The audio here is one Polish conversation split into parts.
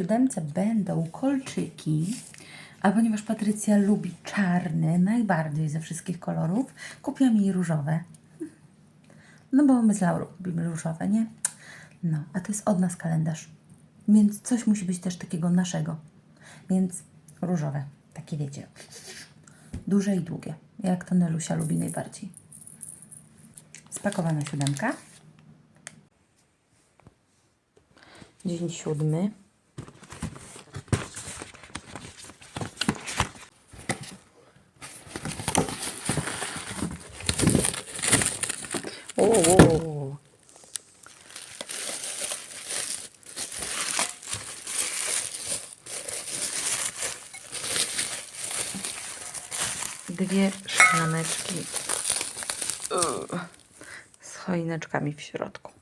siódemce będą kolczyki, a ponieważ Patrycja lubi czarny najbardziej ze wszystkich kolorów, kupiłam jej różowe. No bo my z Laurą lubimy różowe, nie? No, a to jest od nas kalendarz. Więc coś musi być też takiego naszego. Więc różowe, takie wiecie, duże i długie, jak to Nelusia lubi najbardziej. Spakowana siódemka. Dzień siódmy. O. Dwie szklaneczki Ugh. z choineczkami w środku.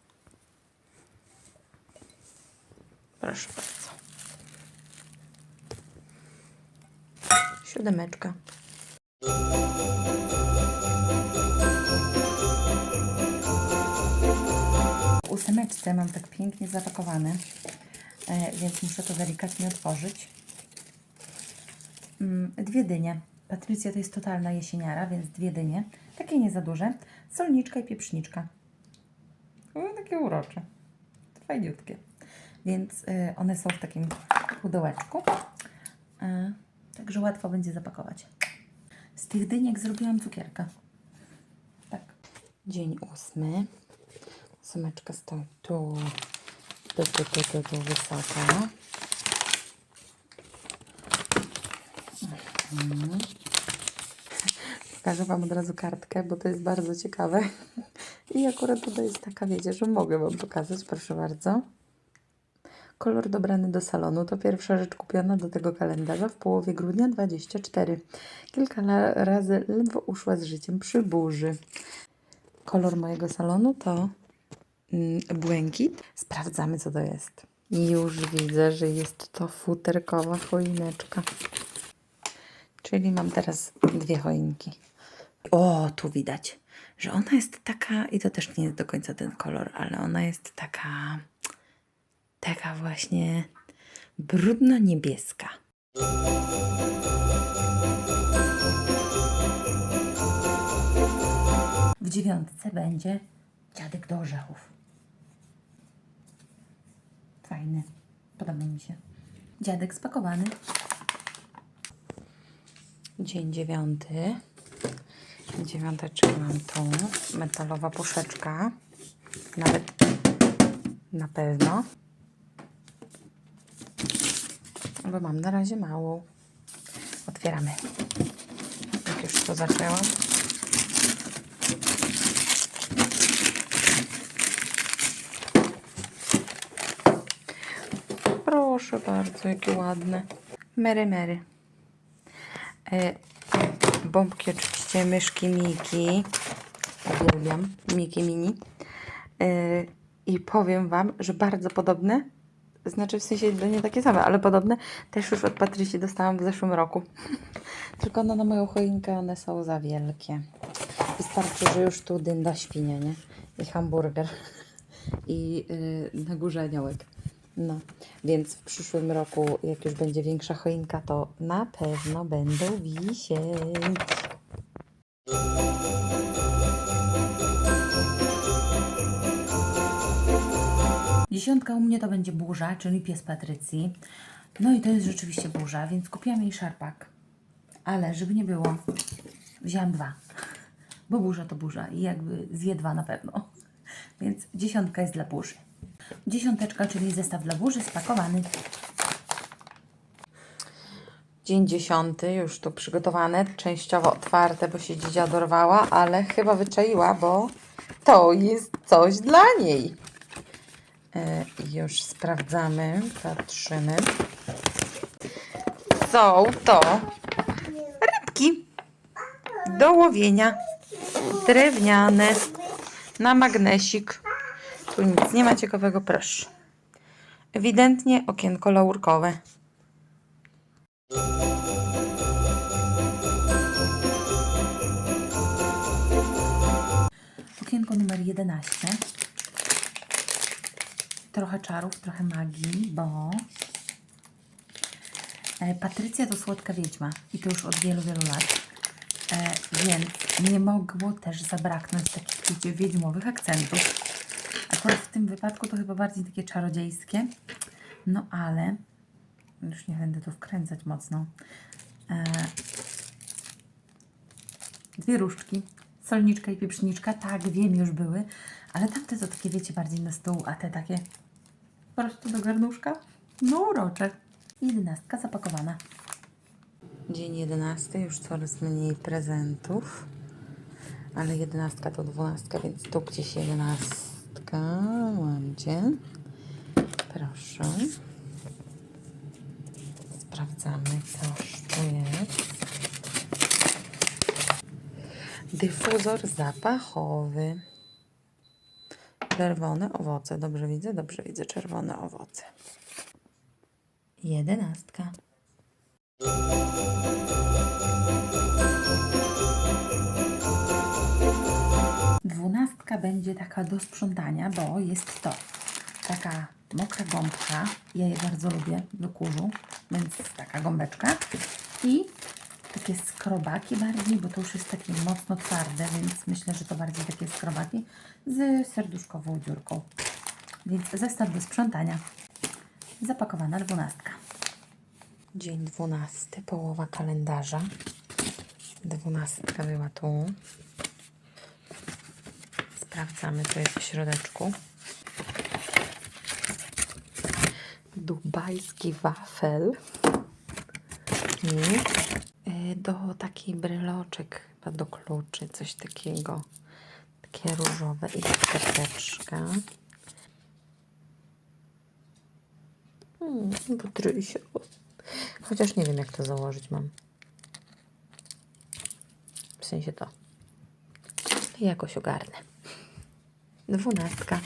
Proszę bardzo. Siódemeczka. Ósemeczce mam tak pięknie zapakowane, e, więc muszę to delikatnie otworzyć. Mm, Dwie dynie. Patrycja to jest totalna jesieniara, więc dwie dynie. Takie nie za duże. Solniczka i pieprzniczka. O, takie urocze. Fajniutkie. Więc y, one są w takim pudełeczku. Y, także łatwo będzie zapakować. Z tych dyniek zrobiłam cukierka. Tak. Dzień ósmy. Ósemeczka stoi tu. Tu, tu, tu, tu, tu wysoko. Pokażę Wam od razu kartkę, bo to jest bardzo ciekawe. I akurat tutaj jest taka, wiecie, że mogę Wam pokazać. Proszę bardzo. Kolor dobrany do salonu to pierwsza rzecz kupiona do tego kalendarza w połowie grudnia 24. Kilka razy ledwo uszła z życiem przy burzy. Kolor mojego salonu to błękit. Sprawdzamy, co to jest. Już widzę, że jest to futerkowa choineczka. Czyli mam teraz dwie choinki. O, tu widać, że ona jest taka, i to też nie jest do końca ten kolor, ale ona jest taka, taka właśnie brudno-niebieska. W dziewiątce będzie dziadek do orzechów. Fajny, podoba mi się. Dziadek spakowany. Dzień dziewiąty. Dziewiąteczkę mam tu. Metalowa puszeczka. Nawet na pewno. Bo mam na razie małą. Otwieramy. Jak już to zaczęłam. Proszę bardzo, jakie ładne. Mary, Mary. E, bombki oczywiście, myszki Miki. Uwielbiam Miki Mini. E, I powiem Wam, że bardzo podobne, znaczy w sensie nie takie same, ale podobne też już od Patrycji dostałam w zeszłym roku. Tylko no, na moją choinkę one są za wielkie. Wystarczy, że już tu dynda świnia, nie? I hamburger. I yy, na górze aniołek. No, więc w przyszłym roku, jak już będzie większa choinka, to na pewno będą wisieć. Dziesiątka u mnie to będzie burza, czyli pies Patrycji. No i to jest rzeczywiście burza, więc kupiłam jej szarpak. Ale żeby nie było, wzięłam dwa. Bo burza to burza i jakby zje dwa na pewno. Więc dziesiątka jest dla burzy. Dziesiąteczka, czyli zestaw dla burzy spakowany. Dzień dziesiąty, już tu przygotowane, częściowo otwarte, bo się dzidzia dorwała, ale chyba wyczaiła, bo to jest coś dla niej. E, już sprawdzamy, patrzymy. Są to rybki do łowienia, drewniane, na magnesik. Tu nic nie ma ciekawego, proszę. Ewidentnie okienko laurkowe. Okienko numer 11. Trochę czarów, trochę magii, bo E, Patrycja to słodka wiedźma i to już od wielu, wielu lat. E, więc nie mogło też zabraknąć takich wiedźmowych akcentów. Akurat w tym wypadku to chyba bardziej takie czarodziejskie. No ale już nie będę tu wkręcać mocno. E, dwie różdżki, solniczka i pieprzniczka. Tak, wiem, już były, ale tamte to takie, wiecie, bardziej na stół, a te takie po prostu do garnuszka. No urocze. Jedenastka zapakowana. Dzień jedenasty, już coraz mniej prezentów. Ale jedenastka to dwunastka, więc tu gdzieś jedenastka. Mam cię. Proszę. Sprawdzamy, coż tu jest. Dyfuzor zapachowy. Czerwone owoce. Dobrze widzę? Dobrze widzę. Czerwone owoce. Jedenastka. Będzie taka do sprzątania, bo jest to taka mokra gąbka. Ja je bardzo lubię do kurzu, więc taka gąbeczka. I takie skrobaki bardziej, bo to już jest takie mocno twarde, więc myślę, że to bardziej takie skrobaki z serduszkową dziurką. Więc zestaw do sprzątania. Zapakowana dwunastka. Dzień dwunasty, połowa kalendarza. Dwunastka była tu. Sprawdzamy, co jest w środeczku. Dubajski wafel. I y, do takiej bryloczek, chyba do kluczy, coś takiego. Takie różowe i karteczka. Hmm, Patrysio. Chociaż nie wiem, jak to założyć mam. W sensie to. Jakoś ogarnę. Dwunastka.